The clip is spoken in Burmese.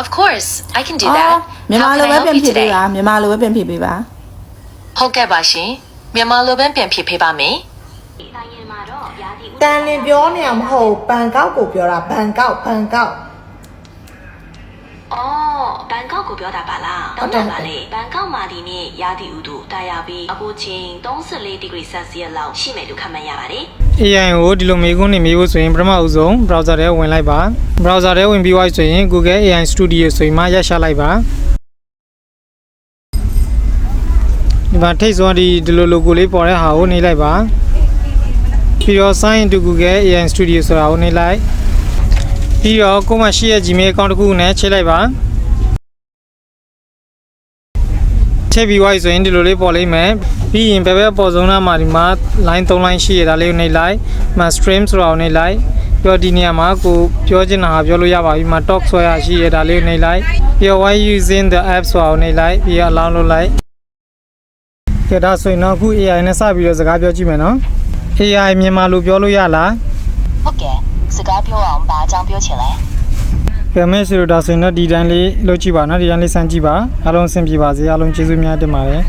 Of course, I can do အော် that. မြန်မာ How လို can ပဲ I help ပြန် you ဖြစ်ပေး today? ပါမြန်မာလိုပဲပြန်ဖြစ်ပေးပါဟုတ်ကဲ့ပါရှင်မြန်မာလိုပဲပြန်ဖြစ်ပေးပါမယ်နိုင်ငံမှာတော့ရာသီဥတန်လင်ပြောနေအောင်မဟုတ်ဘန်ကောက်ကိုပြောတာဘန်ကောက်ဘန်ကောက် အော် ဘန်ကောက်ကိုပြောတာပါလားဟုတ်တောင်းတယ်တာပါလေဘန်ကောက်မှာဒီနေ့ရာသီဥတုတာယာပြီးအပူချိန်34ဒီဂရီဆယ်စီယပ်လောက်ရှိမယ်လို့ခန့်မှန်းရပါတယ် AI ကိုဒီလိုမေးခွန်းနေမေးဖို့ဆိုရင်ပထမအဦးဆုံး browser ထဲဝင်လိုက်ပါ browser ထဲဝင်ပြီးွားဆိုရင် Google AI Studio ဆိုရင်မှရရှာလိုက်ပါဒီမှာထိတ်စွာဒီဒီလို logo လေးပေါ်တဲ့ဟာကိုနှိပ်လိုက်ပါပြီးတော့ sign into Google AI Studio ဆိုတာကိုနှိပ်လိုက်ပြီးတော့ကိုယ်မှရှိရဲ့ Gmail account တစ်ခုနဲ့ချိန်လိုက်ပါ ချိန်ပြီးွားဆိုရင်ဒီလိုလေးပေါ်လိမ့်မယ်ပြီးရင်ဘယ်ဘက်အပေါ်ဆုံးနားမှာဒီမှာ line 3 line ရှိရတာလေးကိုနှိပ်လိုက်မှ stream ဆိုတာကိုနှိပ်လိုက်ပြီးတော့ဒီနေရာမှာကိုပြောချင်တာဟာပြောလို့ရပါပြီမှာ talk ဆွဲရရှိရတာလေးကိုနှိပ်လိုက်ပြီးတော့ why using the app ဆိုတာကိုနှိပ်လိုက်ပြီးတော့ allow လုပ်လိုက်ကဲဒါဆိုရင်တော့အခု AI နဲ့စပြီးတော့စကားပြောကြည့်မယ်နော် AI မြန်မာလိုပြောလို့ရလားဟုတ်ကဲ့စကားပြောအောင်ဘာအကြောင်းပြောချင်လဲ ကဲမဲဆိုတော့ဒါဆိုရင်တော့ဒီတိုင်းလေးလုပ်ကြည့်ပါနော်ဒီတိုင်းလေးစမ်းကြည့်ပါအားလုံးအဆင်ပြေပါစေအားလုံးကျေးဇူးများတင်ပါတယ်